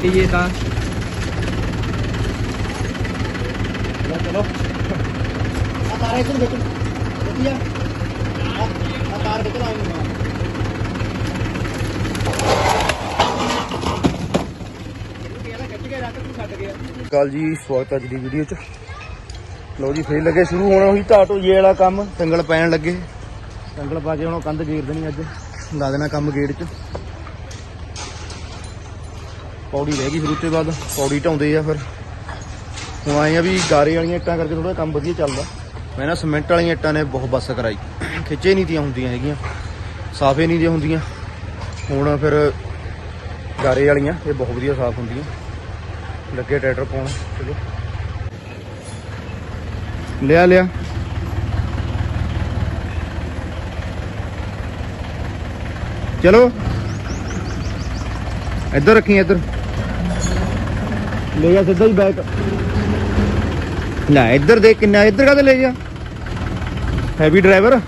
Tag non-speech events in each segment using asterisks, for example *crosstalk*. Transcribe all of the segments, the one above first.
ਪੱਟੀਏ ਤਾਂ ਲੈ ਚਲੋ। ਆ ਤਾਰਾ ਇੱਧਰ ਵਿੱਚ ਵਧੀਆ। ਆ ਆ ਤਾਰ ਕਿੱਧਰ ਆਈ ਨਾ ਕੱਲ ਜੀ ਸਵਾਗਤ ਹੈ ਅੱਜ ਦੀ ਵੀਡੀਓ ਚ। ਲੋ ਜੀ ਫੇਰ ਲੱਗੇ ਸ਼ੁਰੂ। ਹੋਣਾ ਉਹੀ ਢਾਟੋ ਜੇ ਵਾਲਾ ਕੰਮ। ਸੰਗਲ ਪੈਣ ਲੱਗੇ। ਸੰਗਲ ਪਾ ਕੇ ਹੁਣ ਕੰਧ ਗੇਰ ਦੇਣੀ ਅੱਜ। ਲਾ ਦੇਣਾ ਕੰਮ ਗੇੜ ਚ। ਪੌੜੀ ਰਹਿ ਗਈ ਫਿਰ ਉੱਤੇ ਬਾਅਦ, ਪੌੜੀ ਢਾਉਂਦੇ ਆ ਫਿਰ। ਹੁਣ ਆਏ ਆ ਵੀ ਗਾਰੇ ਵਾਲੀਆਂ ਇੱਟਾਂ ਕਰਕੇ ਥੋੜਾ ਕੰਮ ਵਧੀਆ ਚੱਲਦਾ। ਮੈਂ ਨਾ ਸਿਮੈਂਟ ਵਾਲੀਆਂ ਇੱਟਾਂ ਨੇ ਬਹੁਤ ਬੱਸ ਕਰਾਈ। ਖਿੱਚੇ ਨਹੀਂ ਦੀਆਂ ਹੁੰਦੀਆਂ ਹੈਗੀਆਂ, ਸਾਫੇ ਨਹੀਂ ਦੀਆਂ ਹੁੰਦੀਆਂ। ਹੁਣ ਫਿਰ ਗਾਰੇ ਵਾਲੀਆਂ, ਇਹ ਬਹੁਤ ਵਧੀਆ ਸਾਫ਼ ਹੁੰਦੀਆਂ। ਲੱਗੇ ਟਰੈਕਟਰ ਪਾਉਣ, ਚਲੋ। ਲਿਆ ਲਿਆ। ਚਲੋ। ਇੱਧਰ ਰੱਖੀ, ਇੱਧਰ। ਲੈ ਜਾ ਸਿੱਧਾ ਹੀ ਬੈਕ ਲੈ ਇੱਧਰ ਦੇਖ ਕਿੰਨਾ, ਇੱਧਰ ਕਾਹਦੇ ਲੈ ਜਾ? ਹੈਵੀ ਡਰਾਈਵਰ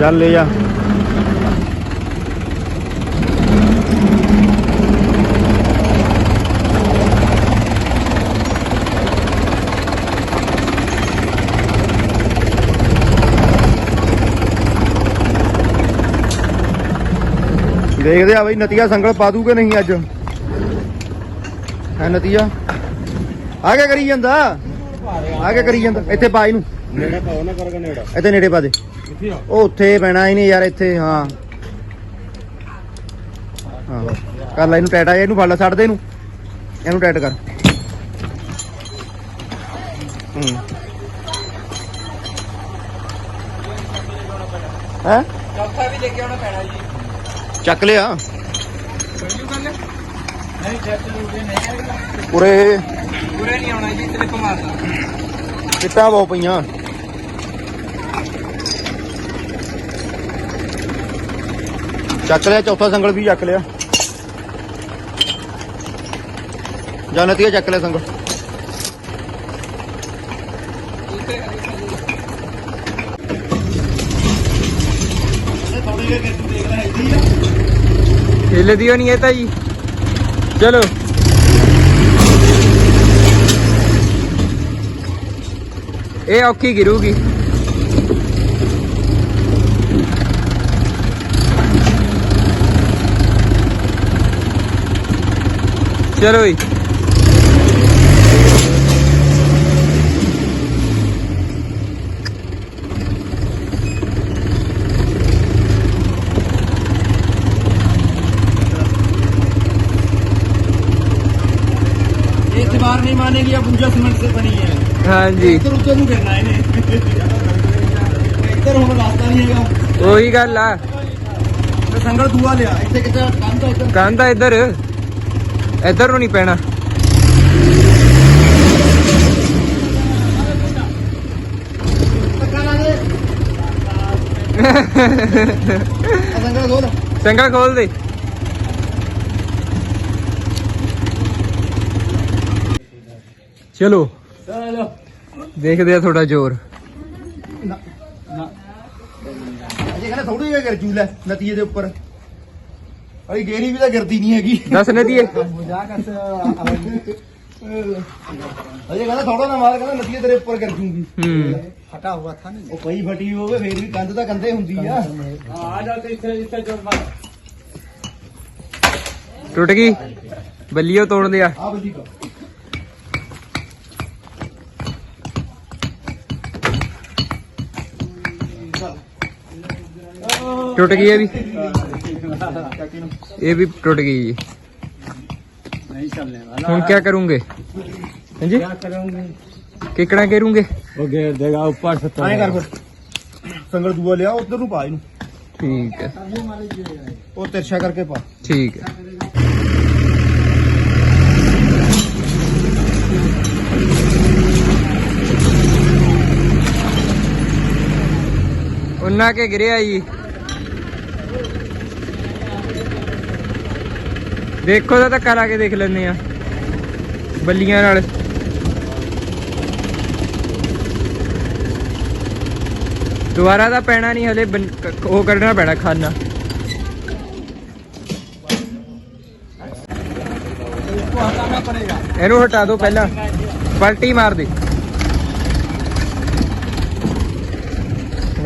ਚੱਲ ਲੈ ਜਾ। ਦੇਖਦੇ ਆ ਬਈ ਨਤੀਆ ਸੰਗਲ ਪਾ ਦੂਗੇ ਨਹੀਂ ਅੱਜ। ਹੈ ਨਤੀਆ? ਆ ਕੇ ਕਰੀ ਜਾਂਦਾ। ਆ ਕੇ ਕਰੀ ਜਾਂਦਾ। ਇੱਥੇ ਪਾ ਇਹਨੂੰ। ਨੇੜੇ ਪਾਓ ਨਾ ਕਰਗਾ ਨੇੜਾ। ਇੱਥੇ ਨੇੜੇ ਪਾ ਦੇ। ਉਹ ਉੱਥੇ ਪੈਣਾ ਹੀ ਨਹੀਂ ਯਾਰ ਇੱਥੇ ਹਾਂ। ਹਾਂ। ਕਰ ਲੈ ਇਹਨੂੰ ਟੈਟ ਆ ਇਹਨੂੰ ਫੜ ਲੈ ਛੱਡ ਦੇ ਇਹਨੂੰ। ਇਹਨੂੰ ਟੈਟ ਕਰ। ਹੂੰ। ਹੈ? ਚੌਥਾ ਵੀ ਲੈ ਕੇ ਆਉਣਾ ਪੈਣਾ ਜੀ। ਚੱਕ ਲਿਆ। ਬਣੀ ਗੱਲ ਨਹੀਂ ਆਉਣਾ ਜੀ ਸਲਿੱਪ ਮਾਰਦਾ ਕਿੱਟਾਂ ਬਹੁਤ ਪਈਆਂ। ਚੱਕ ਲਿਆ, ਚੌਥਾ ਸੰਗਲ ਵੀ ਚੱਕ ਲਿਆ। ਜਾਂ ਚੱਕ ਲਿਆ ਸੰਗਲ। ਥੋੜੀ ਜਿਹੀ ਦੇਖ ਲੈ ਇੱਥੇ ਆ। ਹਿੱਲਦੀ ਨਹੀਂ ਇਹ ਤਾਂ ਜੀ ਚਲੋ। ਇਹ ਔਖੀ ਗਿਰੂਗੀ। ਚਲੋ ਜੀ। इस बार नहीं मानेगी अब पूजा सीमेंट से बनी है ਹਾਂਜੀ इधर उधर नहीं करना है इन्हें इधर ਹੁਣ ਰਾਸਤਾ ਨਹੀਂ ਹੈਗਾ ਉਹੀ ਗੱਲ ਆ ਤੇ ਸੰਗਲ ਦੂਆ ਲਿਆ ਇੱਥੇ ਕਿਤੇ ਕੰਧ ਆ ਇੱਧਰ ਕੰਧ ਆ ਇੱਧਰ ਇੱਧਰ ਨੂੰ ਨਹੀਂ ਪੈਣਾ ਧੱਕਾ ਲਾ ਦੇ ਆ ਸੰਗਲ ਖੋਲ ਚੰਗਾ *laughs* ਖੋਲ ਦੇ ਚਲੋ। ਚਲੋ। ਦੇਖਦੇ ਆ ਤੁਹਾਡਾ ਜ਼ੋਰ। ਨਾ ਨਾ। ਅਜੇ ਕਹਿੰਦਾ ਥੋੜੀ ਜਿਹਾ ਗਿਰ ਜੂ ਲੈ ਨਤੀਜੇ ਦੇ ਉੱਪਰ। ਅਈ ਗੇਰੀ ਵੀ ਤਾਂ ਗਿਰਦੀ ਨਹੀਂ ਹੈਗੀ। ਦੱਸ ਨਦੀਏ ਮਜ਼ਾਕ ਅਸ ਅਜੇ ਕਹਿੰਦਾ ਥੋੜਾ ਨਾ ਮਾਰ ਕਹਿੰਦਾ ਨਤੀਜੇ ਤੇਰੇ ਉੱਪਰ ਗਿਰ ਜੂਗੀ। ਫਟਾ ਹੁਆ ਥਾ ਨਹੀਂ ਉਹ ਪਈ ਫਟੀ ਹੋਵੇ ਫੇਰ ਵੀ ਕੰਧ ਤਾਂ ਕੰਧੇ ਹੁੰਦੀ ਆ। ਆ ਜਾ ਤੇ ਇੱਥੇ ਇੱਥੇ ਜੋਰ ਮਾਰ ਟੁੱਟ ਗਈ? ਬੱਲੀਓ ਤੋੜਦੇ ਆ। ਆ ਬੱਲੀ ਕਾ ਟੁੱਟ ਗਈ ਇਹ ਵੀ? ਇਹ ਵੀ ਟੁੱਟ ਗਈ ਜੀ। ਹੁਣ ਕੀ ਕਰੂੰਗੇ? ਹਾਂਜੀ? ਕੀ ਕਰੂੰਗੇ? ਕਿਕੜਾ ਕਰੂੰਗੇ? ਉਹ ਗੇਰ ਦੇਗਾ ਉੱਪਰ ਸੱਤਾ ਐਂ ਕਰ ਫਿਰ। ਸੰਗਲ ਦੂਆ ਲਿਆ ਉਧਰ ਨੂੰ ਪਾ ਇਹਨੂੰ। ਠੀਕ ਹੈ। ਉਹ ਤਿਰਛਾ ਕਰਕੇ ਪਾ। ਠੀਕ ਹੈ। ਉਹਨਾਂ ਕੇ ਗਿਰਿਆ ਜੀ। ਦੇਖੋ ਤਾਂ ਧੱਕਾ ਕੇ ਦੇਖ ਲੈਂਦੇ ਆ। ਬੱਲੀਆਂ ਨਾਲ। ਦੁਬਾਰਾ ਤਾਂ ਪੈਣਾ ਨਹੀਂ, ਹਲੇ ਉਹ ਕੱਢਣਾ ਪੈਣਾ ਖਾਨਾ। ਇਹਨੂੰ ਹਟਾ ਦੋ ਪਹਿਲਾਂ। ਪਲਟੀ ਮਾਰ ਦੇ।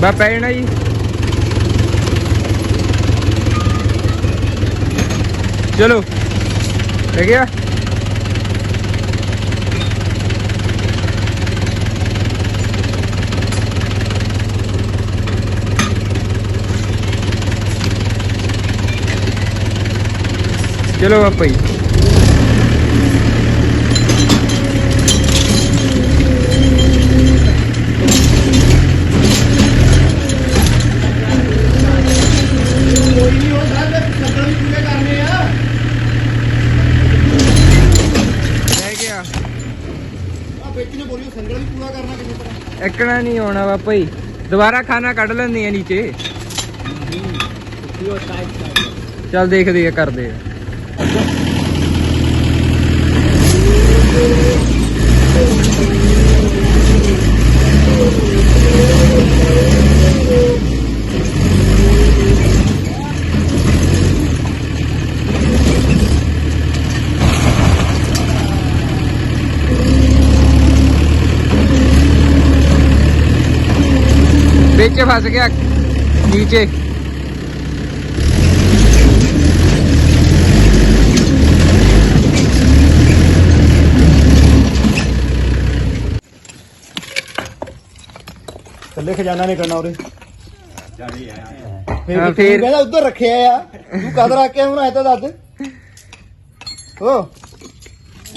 ਬਾ ਪੈ ਜਾਣਾ ਜੀ। ਚਲੋ ਹੋ ਗਿਆ। ਚਲੋ ਬਾਪਾ ਜੀ ਕੋਈ ਨਹੀਂ ਉਹ ਸਾਰੇ ਨੰਬਰ ਵੀ ਪੂਰੇ ਕਰਨੇ ਆ ਰਹਿ ਗਿਆ ਆ ਵਿੱਚ ਨੇ ਬੋਲੀ ਸੰਗਲ ਵੀ ਪੂਰਾ ਕਰਨਾ ਕਿਸੇ नहीं होना पापा ही दोबारा खाना कट लेंगे हैं नीचे चल देख दिए कर दे ਚੱਲ ਦੇਖਦੇ ਆ ਕਰਦੇ ਆ ਵਿੱਚ ਫਸ ਗਿਆ ਨੀਚੇ ਥੱਲੇ ਖਜ਼ਾਨਾ ਨਹੀਂ ਕਰਨਾ ਉਰੇ ਹਾਂ, ਫੇਰ ਫੇਰ- ਕਹਿੰਦਾ ਉੱਧਰ ਰੱਖਿਆ ਆ ਤੂੰ ਕਦ ਰੱਖ ਕੇ ਹੁਣ ਆਇਆ ਤਾਂ ਦੱਸ ਓ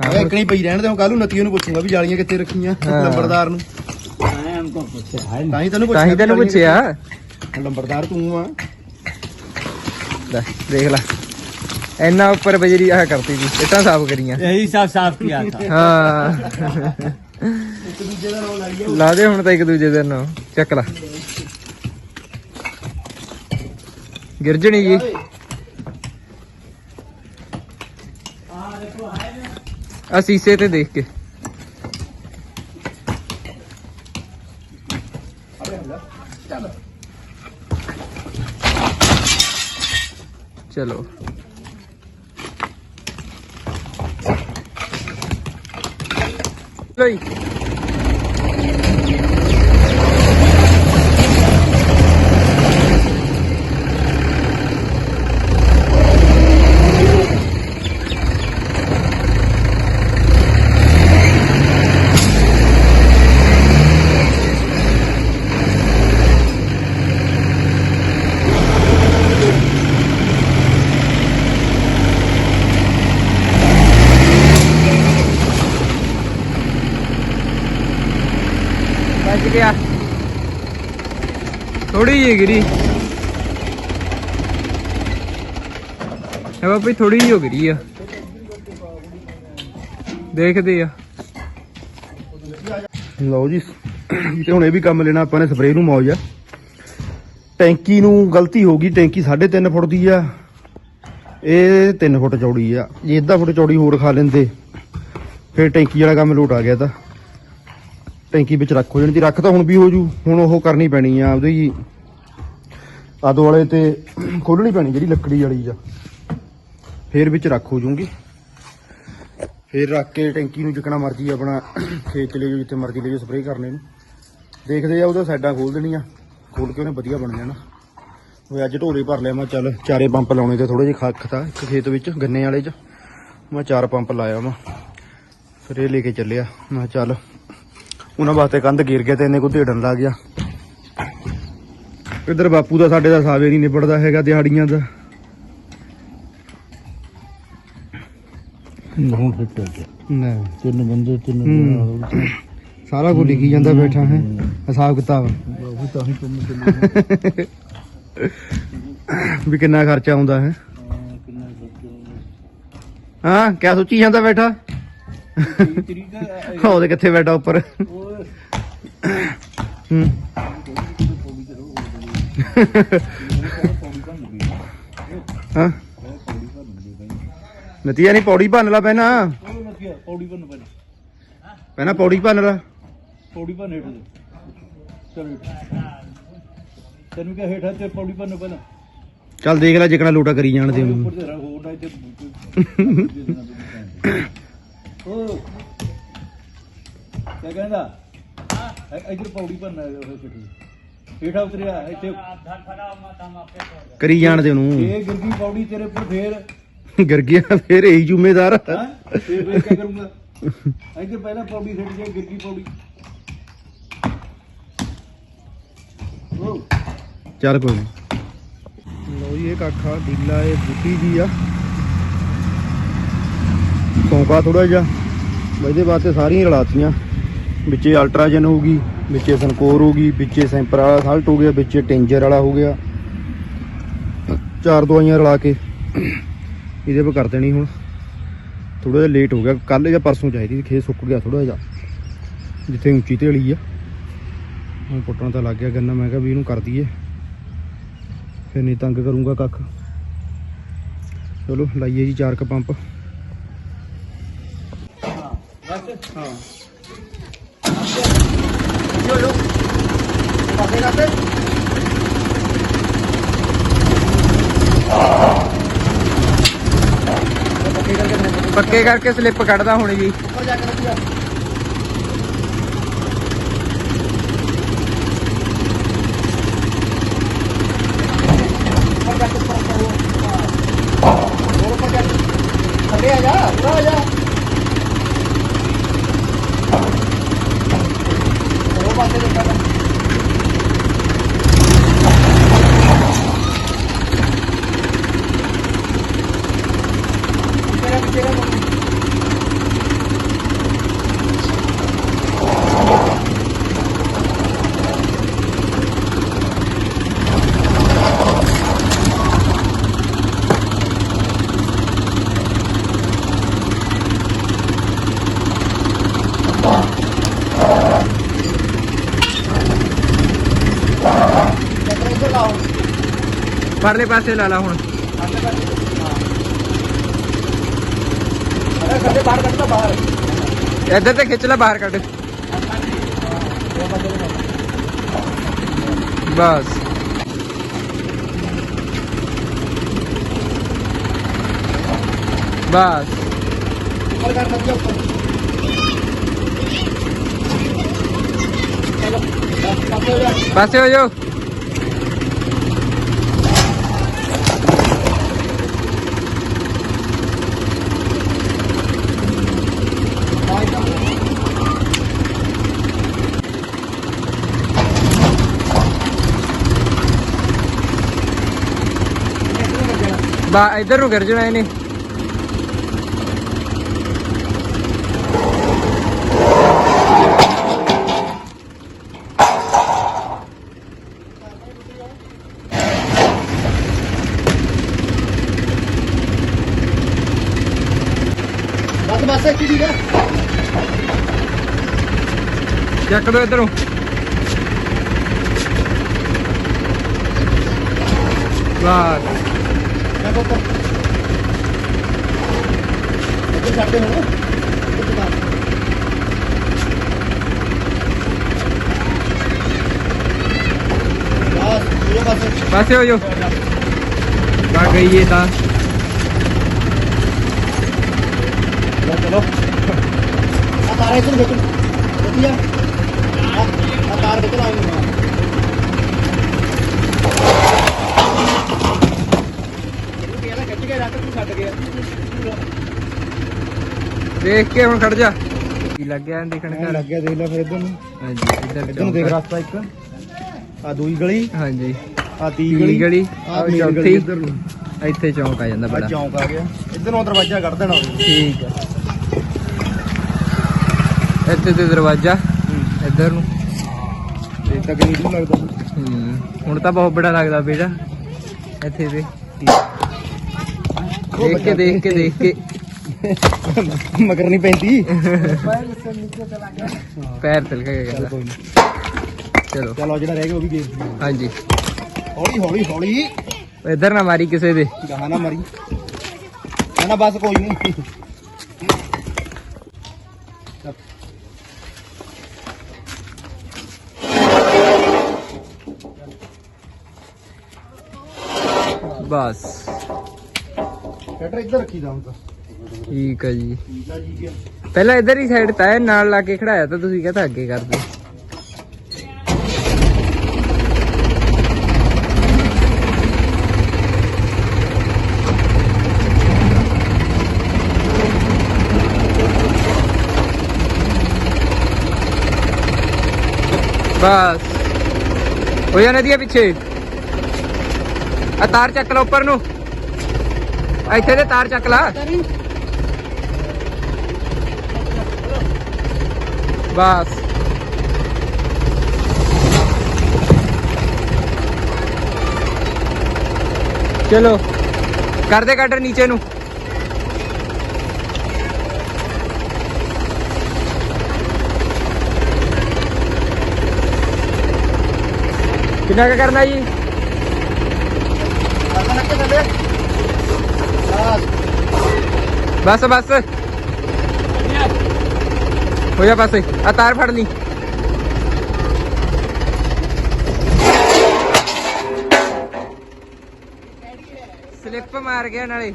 ਹਾਂ। ਇੱਕ ਨਹੀਂ ਪਈ ਰਹਿਣ ਦੇ ਹੁਣ ਕੱਲ ਨੂੰ ਨੱਤੀ ਨੂੰ ਪੁੱਛੂਗਾ ਵੀ ਜਾਲੀਆਂ ਕਿੱਥੇ ਰੱਖੀਆਂ ਲੰਬੜਦਾਰ ਨੂੰ। ਮੈਂ ਉਹਨੂੰ ਪੁੱਛਿਆ ਹੈ ਪੁੱਛਿਆ ਤਾਂ ਤੂੰ ਆ। ਲੈ ਦੇਖ ਲੈ। ਇੰਨਾ ਉੱਪਰ ਬਜਰੀ ਆਹ ਕਰਤੀ ਜੀ ਇੱਟਾਂ ਸਾਫ਼ ਕਰੀਆਂ। ਇਹੀ ਸਾਫ਼ ਸਾਫ਼ ਕੀਆ ਹਾਂ। ਲਾ ਦੇ ਹੁਣ ਤਾਂ ਇੱਕ ਦੂਜੇ ਦਿਨ ਚੱਕ ਲਾ। ਗਿਰਜਣੀ ਜੀ। ਆ ਸੀਸੇ ਤੇ ਦੇਖ ਕੇ। ਚਲੋ। ਲਈ ਬਚ ਗਿਆ ਥੋੜੀ ਜਿਹੀ ਗਿਰੀ ਹੈ ਬਾਪੀ ਥੋੜੀ ਜਿਹੀ ਹੋ ਗਿਰੀ ਆ। ਦੇਖਦੇ ਆ। ਲਓ ਜੀ, ਤੇ ਹੁਣ ਇਹ ਵੀ ਕੰਮ ਲੈਣਾ, ਆਪਾਂ ਨੇ ਸਪਰੇਅ ਨੂੰ ਮੌਜ ਆ। ਟੈਂਕੀ ਨੂੰ ਗਲਤੀ ਹੋ ਗਈ, ਟੈਂਕੀ 3.5 ਫੁੱਟ ਦੀ ਆ। ਇਹ 3 ਫੁੱਟ ਚੌੜੀ ਆ। ਜੇ ਅੱਧਾ ਫੁੱਟ ਚੌੜੀ ਹੋਰ ਖਾ ਲੈਂਦੇ, ਫਿਰ ਟੈਂਕੀ ਵਾਲਾ ਕੰਮ ਲੋਟ ਆ ਗਿਆ ਤਾਂ। ਟੈਂਕੀ ਵਿੱਚ ਰੱਖ ਹੋ ਜਾਣੀ ਤੀ ਰੱਖ ਤਾਂ ਹੁਣ ਵੀ ਹੋ ਜੂ, ਹੁਣ ਉਹ ਕਰਨੀ ਪੈਣੀ ਆ ਉਹਦੇ ਹੀ ਆਦੋ ਵਾਲੇ ਤੇ ਖੋਲਣੀ ਪੈਣੀ ਜਿਹੜੀ ਲੱਕੜੀ ਵਾਲੀ ਆ। ਫੇਰ ਵਿੱਚ ਰੱਖ ਹੋ ਜੂਗੀ ਫੇਰ ਰੱਖ ਕੇ ਟੈਂਕੀ ਨੂੰ ਜਿੱਕਣਾ ਮਰਜ਼ੀ ਆਪਣਾ ਖੇਤ ਲੈ ਜਾਓ, ਜਿੱਥੇ ਮਰਜ਼ੀ ਲੈ ਜਾਓ ਸਪਰੇਅ ਕਰਨੇ ਨੂੰ। ਦੇਖਦੇ ਆ ਉਹਦਾ ਸਾਈਡਾਂ ਖੋਲ ਦੇਣੀਆਂ ਖੋਲ ਕੇ ਉਹਨੇ ਵਧੀਆ ਬਣ ਜਾਣਾ। ਉਹ ਅੱਜ ਢੋਲੇ ਭਰ ਲਿਆ ਮੈਂ ਚੱਲ ਚਾਰੇ ਪੰਪ ਲਾਉਣੇ ਤੇ ਥੋੜੇ ਜਿਹਾ ਖੱਖ ਤਾ ਇੱਕ ਖੇਤ ਵਿੱਚ, ਗੰਨੇ ਵਾਲੇ 'ਚ। ਮੈਂ ਚਾਰ ਪੰਪ ਲਾਇਆ ਮੈਂ ਫਿਰ ਇਹ ਲੈ ਕੇ ਚੱਲਿਆ। ਮੈਂ ਕਿਹਾ ਚੱਲ, ਉਹਨਾਂ ਵਾਸਤੇ ਕੰਧ ਗਿਰ ਗਿਆ ਤੇ ਇਹਨੇ ਕੋ ਢੇੜਨ ਲੱਗ ਗਿਆ। ਇੱਧਰ ਬਾਪੂ ਦਾ ਸਾਡੇ ਦਾ ਸਾਵੇ ਨਹੀਂ ਨਿਬੜਦਾ ਹੈਗਾ ਦਿਹਾੜੀਆਂ ਦਾ। ਚੱਲ ਗਿਆ। ਨਾ ਤਿੰਨ ਬੰਦੇ ਤਿੰਨ। ਸਾਰਾ ਕੁਝ ਲਿਖੀ ਜਾਂਦਾ ਬੈਠਾ ਹੈ। ਹਿਸਾਬ ਕਿਤਾਬ। ਉਹ ਤਾਂ ਹੀ ਕੰਮ ਚੱਲੀ। ਵੀ ਕਿੰਨਾ ਖਰਚਾ ਆਉਂਦਾ ਹੈ? ਕਿੰਨਾ ਖਰਚਾ ਹਾਂ ਕਿਆ ਸੋਚੀ ਜਾਂਦਾ ਬੈਠਾ? ਤਰੀਕਾ ਉਹਦੇ ਕਿੱਥੇ ਬੈਠਾ ਉੱਪਰ? ਹੂੰ। ਹਾਂ? ਨਤੀਆ ਨਹੀਂ ਪੌੜੀ ਭੰਨ ਲਾ ਲੱਗਿਆ ਪੌੜੀ ਪੌੜੀ ਭੰਨ ਲਾ। ਪੌੜੀ ਬਣ ਹੇਠ ਚਲੋ ਤੈਨੂੰ ਕਿਹਾ ਹੇਠਾਂ ਤੇ ਪੌੜੀ ਬਣ ਪਹਿਲਾਂ। ਚੱਲ ਦੇਖ ਲੈ ਜਿਕਣਾ ਲੋਟਾ ਕਰੀ ਜਾਣ ਦੇ ਉਹਨੂੰ। ਉੱਪਰ ਤੇ ਹੋਰ ਨਾ ਇੱਥੇ ਉਹ ਕਿਆ ਕਹਿੰਦਾ? ਹਾਂ। ਇੱਧਰ ਪੌੜੀ ਬਣਨਾ ਉਹ ਛੱਡੀ ਹੇਠਾਂ ਉਤਰਿਆ ਇੱਥੇ। ਕਰੀ ਜਾਣ ਦੇ ਉਹਨੂੰ। ਇਹ ਗਿਰਗੀ ਪੌੜੀ ਤੇਰੇ ਉੱਪਰ ਫੇਰ। ਗਿਰ ਗਿਆ ਫੇਰ ਇਹੀ ਜ਼ਿੰਮੇਦਾਰ ਹਾਂ? ਫੇਰ ਕੀ ਕਰੂੰਗਾ? ਇੱਧਰ ਪਹਿਲਾਂ ਪੌੜੀ ਛੱਡ ਜੇ ਗਿਰਗੀ ਪੌੜੀ। ਚੱਲ ਕੋਈ। ਲਓ ਜੀ ਇਹ ਕਾਖਾ ਢੀਲਾ ਇਹ ਬੁੱਢੀ ਜੀ ਆ। ਸੌਂਕਾ ਥੋੜਾ ਜਿਹਾ। ਇਹਦੇ ਵਾਸਤੇ ਸਾਰੀਆਂ ਰਲਾਤੀਆਂ। ਵਿੱਚੇ ਅਲਟਰਾਜਨ ਹੋਊਗੀ। ਵਿੱਚੇ ਸਨਕੋਰ ਹੋਊਗੀ ਵਿੱਚੇ ਸੈਂਪਰ ਵਾਲਾ ਸਾਲਟ ਹੋ ਗਿਆ ਵਿੱਚੇ ਟੈਂਜਰ ਵਾਲਾ ਹੋ ਗਿਆ। ਚਾਰ ਦਵਾਈਆਂ ਰਲਾ ਕੇ ਇਹਦੇ ਪਰ ਕਰ ਦੇਣੀ ਹੁਣ। ਥੋੜਾ ਜਿਹਾ ਲੇਟ ਹੋ ਗਿਆ ਕੱਲ ਜਾਂ ਪਰਸੋਂ ਚਾਹੀਦੀ ਖੇਤ ਸੁੱਕ ਗਿਆ ਥੋੜਾ ਜਿਹਾ ਜਿੱਥੇ ਉੱਚੀ ਢੇਲੀ ਆ। ਹੁਣ ਪੁੱਟਣ ਤਾਂ ਲੱਗ ਗਿਆ ਗੰਨਾ ਮੈਂ ਕਿਹਾ ਵੀ ਇਹਨੂੰ ਕਰ ਦਈਏ। ਫਿਰ ਨਹੀਂ ਤੰਗ ਕਰੂੰਗਾ ਕੱਖ। ਚਲੋ ਲਾਈਏ ਜੀ ਚਾਰ ਕ ਪੰਪ ਬਸ। ਹਾਂ ਜੋ ਜੋ ਪਾਸੇ ਕਰਤੇ ਪੱਕੇ ਕਰਕੇ ਸਲਿੱਪ ਕੱਢਦਾ ਹੁਣ ਜੀ। ਪਰਲੇ ਪਾਸੇ ਲਾ ਲਾ ਹੁਣ। ਅਰੇ ਕੱਢੇ ਬਾਹਰ ਕੱਢ ਤਾ ਬਾਹਰ ਇੱਧਰ ਤੇ ਖਿੱਚ ਲੈ ਬਾਹਰ ਕੱਢ। ਬਸ। ਬਸ। ਉੱਪਰ ਕਰ ਦਿੱਤਾ ਉੱਪਰ ਚਲੋ ਬਸ ਪਾਸੇ ਹੋ ਜਾ ਪਾਸੇ ਹੋ ਜਾਓ ਬਾ ਇੱਧਰ ਨੂੰ ਗਿਰ ਜਾਣਾ ਇਹਨੇ ਬਸ ਬਸ ਇੱਥੇ ਠੀਕ ਹੈ ਚੱਕ ਦੋ ਇੱਧਰੋਂ ਬਸ ਮੈਂ ਉੱਪਰ ਇੱਥੇ ਛੱਡ ਦੇ ਹੁਣ ਇੱਥੇ ਕਰ ਬਸ ਇਹ ਪਾਸੇ ਪਾਸੇ ਹੋ ਜਾਓ ਬਾ ਗਈ ਇਹ ਤਾਂ। ਚਲੋ। ਆ ਤਾਰਾ ਇੱਧਰ ਵੇਚੋ ਵਧੀਆ। ਆ ਤਾਰ ਕਿੱਧਰ ਆਈ ਗਿਆ ਦੇਖ ਕੇ ਹੁਣ ਖੜ ਜਾ। ਕੀ ਲੱਗ ਗਿਆ ਦੇਖਣ ਦਾ ਲੱਗ ਗਿਆ ਦੇਖ ਲੈ ਫਿਰ ਇਧਰ ਨੂੰ। ਹਾਂਜੀ ਇਧਰ ਇਧਰ ਨੂੰ ਦੇਖ ਰਸਤਾ ਇੱਕ। ਆ ਦੂਈ ਗਲੀ। ਹਾਂਜੀ। ਆ ਤੀ ਗਲੀ। ਆ ਚੌਥੀ ਇਧਰ ਨੂੰ। ਇੱਥੇ ਚੌਂਕ ਆ ਜਾਂਦਾ ਬੜਾ। ਚੌਂਕ ਆ ਗਿਆ। ਇਧਰ ਦਰਵਾਜ਼ਾ ਕੱਢ ਦੇਣਾ ਠੀਕ ਹੈ ਇੱਥੇ ਤੇ ਦਰਵਾਜ਼ਾ। ਇਧਰ ਨੂੰ। ਇਹ ਤੱਕ ਨਹੀਂ ਲੱਗਦਾ। ਹੁਣ ਤਾਂ ਬਹੁਤ ਬੜਾ ਲੱਗਦਾ ਬੇਟਾ ਇੱਥੇ ਤੇ। ਦੇਖ ਕੇ ਦੇਖ ਕੇ ਦੇਖ ਕੇ। ਮਗਰ ਨਹੀਂ ਪੈਂਦੀ। ਪੈਰ ਤਿਲਕ ਗਿਆ। ਚੱਲ ਕਹਿੰਦਾ ਕੋਈ ਨਹੀਂ ਚਲੋ। ਚਲੋ ਜਿਹੜਾ ਰਹਿ ਗਿਆ ਉਹ ਵੀ ਦੇਖ। ਹਾਂਜੀ। ਹੌਲੀ ਹੌਲੀ ਹੌਲੀ। ਇੱਧਰ ਨਾ ਮਾਰੀ ਕਿਸੇ ਦੇ। ਗਾਹਾਂ ਨਾ ਮਰੀ। ਨਾ ਨਾ ਬਸ ਕੋਈ ਨਹੀਂ ਬਸ। ਇੱਧਰ ਹੁਣ ਤਾਂ। ਠੀਕ ਆ ਜੀ। ਠੀਕ ਆ ਜੀ ਗਿਆ ਪਹਿਲਾਂ ਇੱਧਰ ਹੀ ਸਾਈਡ ਤਾਂ ਨਾਲ ਲਾ ਕੇ ਖੜਾਇਆ ਤਾਂ ਤੁਸੀਂ ਕਹਿੰਦਾ ਅੱਗੇ ਕਰ ਦਿਓ। ਬਸ। ਹੋ ਜਾ ਨਦੀਆਂ ਪਿੱਛੇ। ਆ ਤਾਰ ਚੱਕ ਲਾ ਉੱਪਰ ਨੂੰ। ਇੱਥੇ ਤੇ ਤਾਰ ਚੱਕ ਲਾ। ਬਸ। ਚਲੋ ਕਰ ਦੇ ਕਟਰ ਨੀਚੇ ਨੂੰ। ਕਿੰਨਾ ਕੁ ਕਰਨਾ ਜੀ? ਕਰਨਾ ਲੱਗੇ ਥੱਲੇ ਬਸ ਬਸ। ਹੋ ਜਾ ਪਾਸੇ ਆ ਤਾਰ ਫੜ ਲਈ। ਸਲਿੱਪ ਮਾਰ ਗਿਆ ਨਾਲੇ।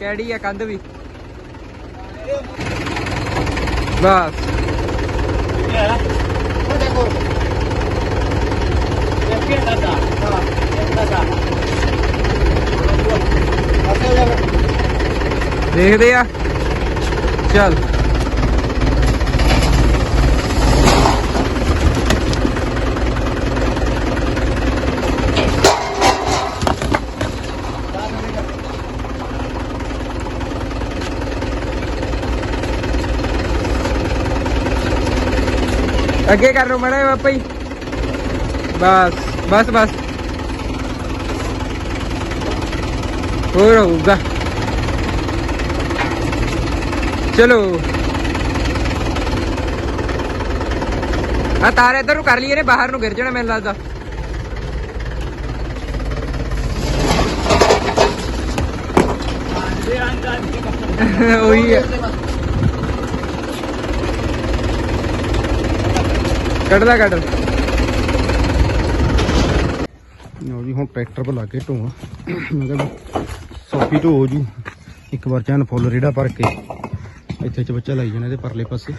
ਕੈੜੀ ਆ, ਕੰਧ ਵੀ। ਬਸ। ਇਹ ਕੀ ਕਰਦਾ ਹਾਂ। ਇਹ ਕਰਦਾ ਅੱਗੇ ਦੇਖਦੇ ਆ। ਚੱਲ। ਅੱਗੇ ਕਰ ਲਓ ਮੜਾ ਪਾਪਾ ਜੀ ਬਸ ਬਸ ਬਸ। ਹੋਰ ਹੋਊਗਾ। ਚਲੋ। ਆ ਤਾਰ ਇਧਰ ਨੂੰ ਕਰ ਲਈਏ ਨੇ, ਬਾਹਰ ਨੂੰ ਗਿਰ ਜਾਣਾ ਮੈਨੂੰ ਲੱਗਦਾ। ਉਹੀ ਹੈ। ਕੱਢ ਲੈ ਕੱਢ। ਲਓ ਜੀ, ਹੁਣ ਟਰੈਕਟਰ ਪਰ ਲਾ ਕੇ ਢੋਣਾ ਮੈਂ ਕਿਹਾ ਵੀ ਸੌਖੀ ਢੋ ਹੋ ਜੂ। ਇੱਕ ਵਾਰ ਚਾਹਨ ਫੁੱਲ ਰੇੜਾ ਭਰ ਕੇ ਇੱਥੇ ਚ ਬੱਚਾ ਲਾਈ ਜਾਣਾ ਇਹਦੇ ਪਰਲੇ ਪਾਸੇ।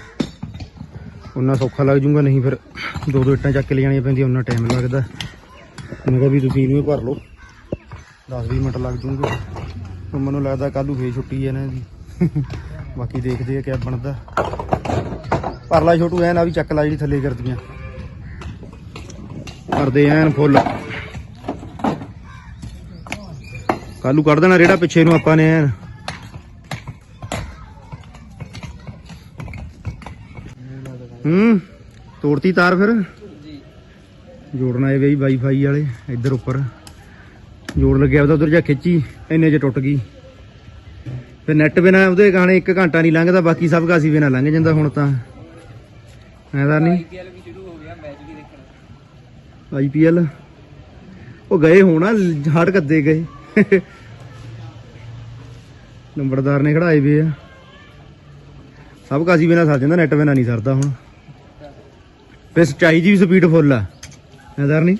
ਉਹਨਾਂ ਸੌਖਾ ਲੱਗ ਜੂਗਾ, ਨਹੀਂ ਫਿਰ ਦੋ ਦੋ ਇੱਟਾਂ ਚੱਕ ਕੇ ਲਿਜਾਣੀਆਂ ਪੈਂਦੀਆਂ ਉਹਨਾਂ ਟਾਈਮ ਲੱਗਦਾ। ਮੈਂ ਕਿਹਾ ਵੀ ਤੁਸੀਂ ਇਹਨੂੰ ਹੀ ਭਰ ਲਓ। 10-20 ਮਿੰਟ ਲੱਗ ਜੂਗੇ। ਮੈਨੂੰ ਲੱਗਦਾ ਕੱਲੂ ਫੇਰ ਛੁੱਟੀ ਹੈ ਇਹਨਾਂ ਦੀ। ਬਾਕੀ ਦੇਖਦੇ ਆ ਕਿਆ ਬਣਦਾ। ਪਰਲਾ ਛੋਟੂ, ਐਨ ਆ ਵੀ ਚੱਕ ਲਾ ਜਿਹੜੀ ਥੱਲੇ ਕਰਦੀਆਂ। ਕਰਦੇ ਐਨ ਫੁੱਲ। ਕੱਲੂ ਕੱਢ ਦੇਣਾ ਰੇੜਾ ਪਿੱਛੇ ਨੂੰ ਆਪਾਂ ਨੇ। ਐਨ ਹੂੰ ਤੋੜਤੀ ਤਾਰ ਫਿਰ? ਜੋੜਨਾ ਇਹ ਬਈ ਵਾਈਫਾਈ ਵਾਲੇ ਇੱਧਰ ਉੱਪਰ। ਜੋੜ ਲੱਗਿਆ ਉਹਦਾ ਉਧਰ ਜਾ ਖਿੱਚੀ ਇੰਨੇ ਚ ਟੁੱਟ ਗਈ। ਫਿਰ ਨੈਟ ਬਿਨਾ ਉਹਦੇ ਗਾਣੇ 1 ਘੰਟਾ ਨਹੀਂ ਲੰਘਦਾ ਬਾਕੀ ਸਭ ਕਾਸੀ ਬਿਨਾ ਲੰਘ ਜਾਂਦਾ ਹੁਣ ਤਾਂ। ਐਦਾ ਨਹੀਂ? ਆਈਪੀਐਲ ਉਹ ਗਏ ਹੋਣਾ ਹੜ ਕੱਦੇ ਗਏ। ਨੰਬਰਦਾਰ ਨੇ ਖੜਾਏ ਵੇ ਆ। ਸਭ ਕਾਸੀ ਬਿਨਾ ਸਰ ਜਾਂਦਾ, ਨੈਟ ਬਿਨਾ ਨਹੀਂ ਸਰਦਾ ਹੁਣ। ਫਿਰ ਜੀ ਵੀ ਸਪੀਡ ਫੁੱਲ ਆ। ਐਦਾਰ ਨਹੀਂ?